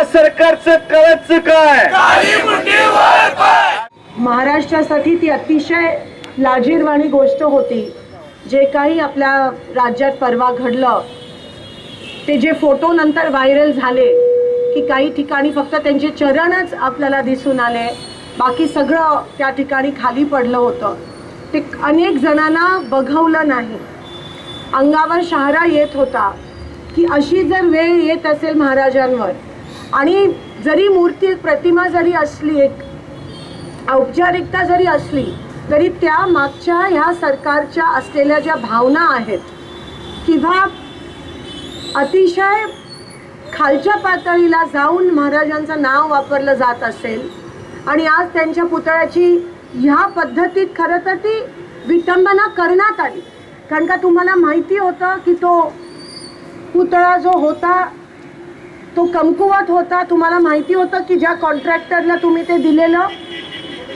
या सरकारचं करायचं काय? महाराष्ट्रासाठी ती अतिशय लाजीरवाणी गोष्ट होती. जे काही आपल्या राज्यात परवा घडलं ते जे फोटो नंतर व्हायरल झाले की काही ठिकाणी फक्त त्यांचे चरणच आपल्याला दिसून आले बाकी सगळं त्या ठिकाणी खाली पडलं होतं. ते अनेक जणांना बघवलं नाही. अंगावर शहारा येत होता की अशी जर वेळ येत असेल महाराजांवर आणि जरी मूर्ती प्रतिमा जरी असली एक औपचारिकता जरी असली तरी त्या मागच्या ह्या सरकारच्या असलेल्या ज्या भावना आहेत किंवा अतिशय खालच्या पातळीला जाऊन महाराजांचं नाव वापरलं जात असेल आणि आज त्यांच्या पुतळ्याची ह्या पद्धतीत खरं तर ती विटंबना करण्यात आली. कारण का तुम्हाला माहिती होतं की तो पुतळा जो होता तो कमकुवत होता. तुम्हाला माहिती होतं की ज्या कॉन्ट्रॅक्टरला तुम्ही ते दिलेलं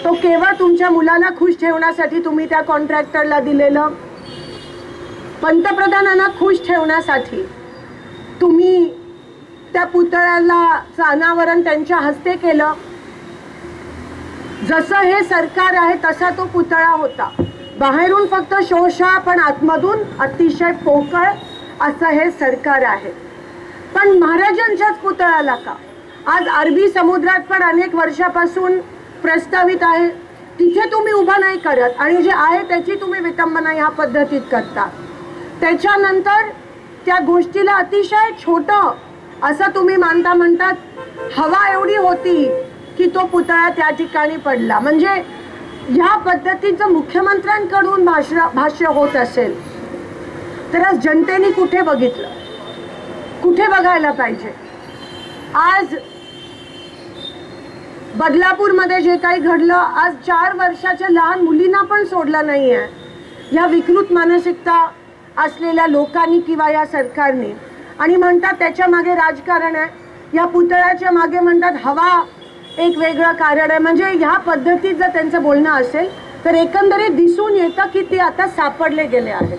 तो केवळ तुमच्या मुलाला खुश ठेवण्यासाठी तुम्ही त्या कॉन्ट्रॅक्टरला दिलेलं. पंतप्रधानांना खुश ठेवण्यासाठी तुम्ही त्या पुतळ्याला अनावरण त्यांच्या हस्ते केलं. जसं हे सरकार आहे तसा तो पुतळा होता. बाहेरून फक्त शोषा पण आतमधून अतिशय पोकळ असं हे सरकार आहे. पण महाराजांच्याच पुतळ्याला का? आज अरबी समुद्रात पण अनेक वर्षापासून प्रस्तावित आहे. तिथे तुम्ही उभा नाही करत आणि जे आहे त्याची तुम्ही विटंबना ह्या पद्धतीत करता. त्याच्यानंतर त्या गोष्टीला अतिशय छोटं असं तुम्ही मानता म्हणतात. हवा एवढी होती की तो पुतळा त्या ठिकाणी पडला. म्हणजे ह्या पद्धतीचं मुख्यमंत्र्यांकडून भाष्य भाष्य होत असेल. तर आज जनतेने कुठे बघितलं? कुठे बघायला पाहिजे? आज बदलापूरमध्ये जे काही घडलं आज चार वर्षाच्या लहान मुलींना पण सोडलं नाही आहे या विकृत मानसिकता असलेल्या लोकांनी किंवा या सरकारने. आणि म्हणतात त्याच्यामागे राजकारण आहे. या पुतळ्याच्या मागे म्हणतात हवा एक वेगळं कारण आहे. म्हणजे ह्या पद्धतीत जर त्यांचं बोलणं असेल तर एकंदरीत दिसून येतं की ते आता सापडले गेले आहेत.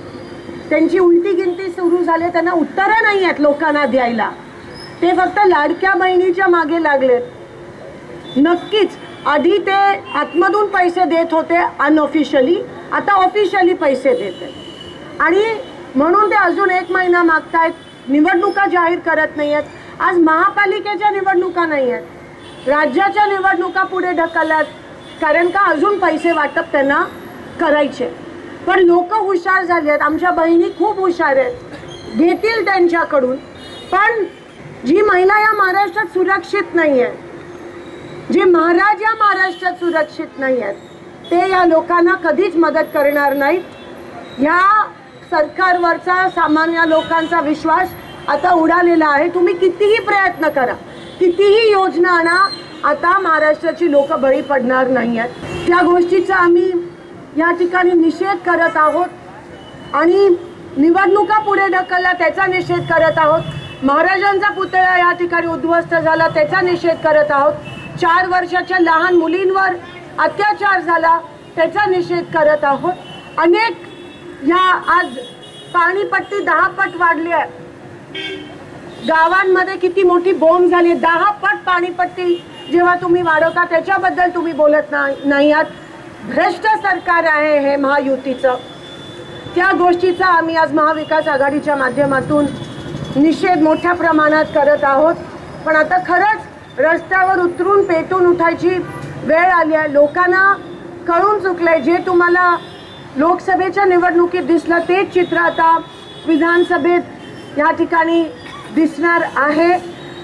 त्यांची उलटी गिनती सुरू झाली त्यांना उत्तरं नाही आहेत लोकांना द्यायला. ते फक्त लाडक्या बहिणीच्या मागे लागलेत. नक्कीच आधी ते आतमधून पैसे देत होते अनऑफिशियली आता ऑफिशियली पैसे देते आणि म्हणून ते अजून एक महिना मागतायत. निवडणुका जाहीर करत नाही आहेत आज महापालिकेच्या निवडणुका नाही आहेत राज्याच्या निवडणुका पुढे ढकलल्यात. कारण का अजून पैसे वाटप त्यांना करायचे पण लोक हुशार झाले आहेत. आमच्या बहिणी खूप हुशार आहेत. घेतील त्यांच्याकडून. पण जी महिला या महाराष्ट्रात सुरक्षित नाही आहे जे महाराज या महाराष्ट्रात सुरक्षित नाही आहेत ते या लोकांना कधीच मदत करणार नाहीत. ह्या सरकारवरचा सामान्य लोकांचा विश्वास आता उडालेला आहे. तुम्ही कितीही प्रयत्न करा कितीही योजना आणा आता महाराष्ट्राची लोक बळी पडणार नाही आहेत. त्या गोष्टीचा आम्ही या ठिकाणी निषेध करत आहोत. आणि निवडणुका पुढे ढकलल्या त्याचा निषेध करत आहोत. महाराजांचा पुतळा या ठिकाणी उद्ध्वस्त झाला त्याचा निषेध करत आहोत. चार वर्षाच्या लहान मुलींवर अत्याचार झाला त्याचा निषेध करत आहोत. अनेक या आज पाणीपट्टी दहा पट वाढली आहे गावांमध्ये किती मोठी बोंब झाली दहा पट पाणीपट्टी जेव्हा तुम्ही वाढवता त्याच्याबद्दल तुम्ही बोलत नाही नाही आहात. भ्रष्ट सरकार आहे हे महायुतीचं. त्या गोष्टीचा आम्ही आज महाविकास आघाडीच्या माध्यमातून निषेध मोठ्या प्रमाणात करत आहोत. पण आता खरंच रस्त्यावर उतरून पेटून उठायची वेळ आली आहे. लोकांना कळून चुकलंय. जे तुम्हाला लोकसभेच्या निवडणुकीत दिसलं तेच चित्र आता विधानसभेत या ठिकाणी दिसणार आहे.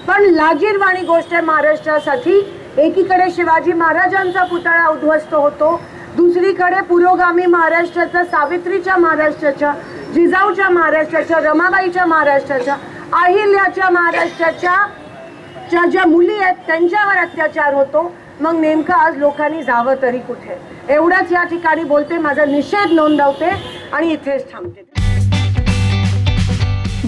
पण लाजीरवाणी गोष्ट आहे महाराष्ट्रासाठी. एकीकडे शिवाजी महाराजांचा पुतळा उद्ध्वस्त होतो. दुसरीकडे पुरोगामी महाराष्ट्राच्या सावित्रीच्या महाराष्ट्राच्या जिजाऊच्या महाराष्ट्राच्या रमाबाईच्या महाराष्ट्राच्या अहिल्याच्या महाराष्ट्राच्या ज्या ज्या मुली आहेत त्यांच्यावर अत्याचार होतो. मग नेमकं आज लोकांनी जावं तरी कुठे? एवढंच या ठिकाणी बोलते. माझा निषेध नोंदवते आणि इथेच थांबते.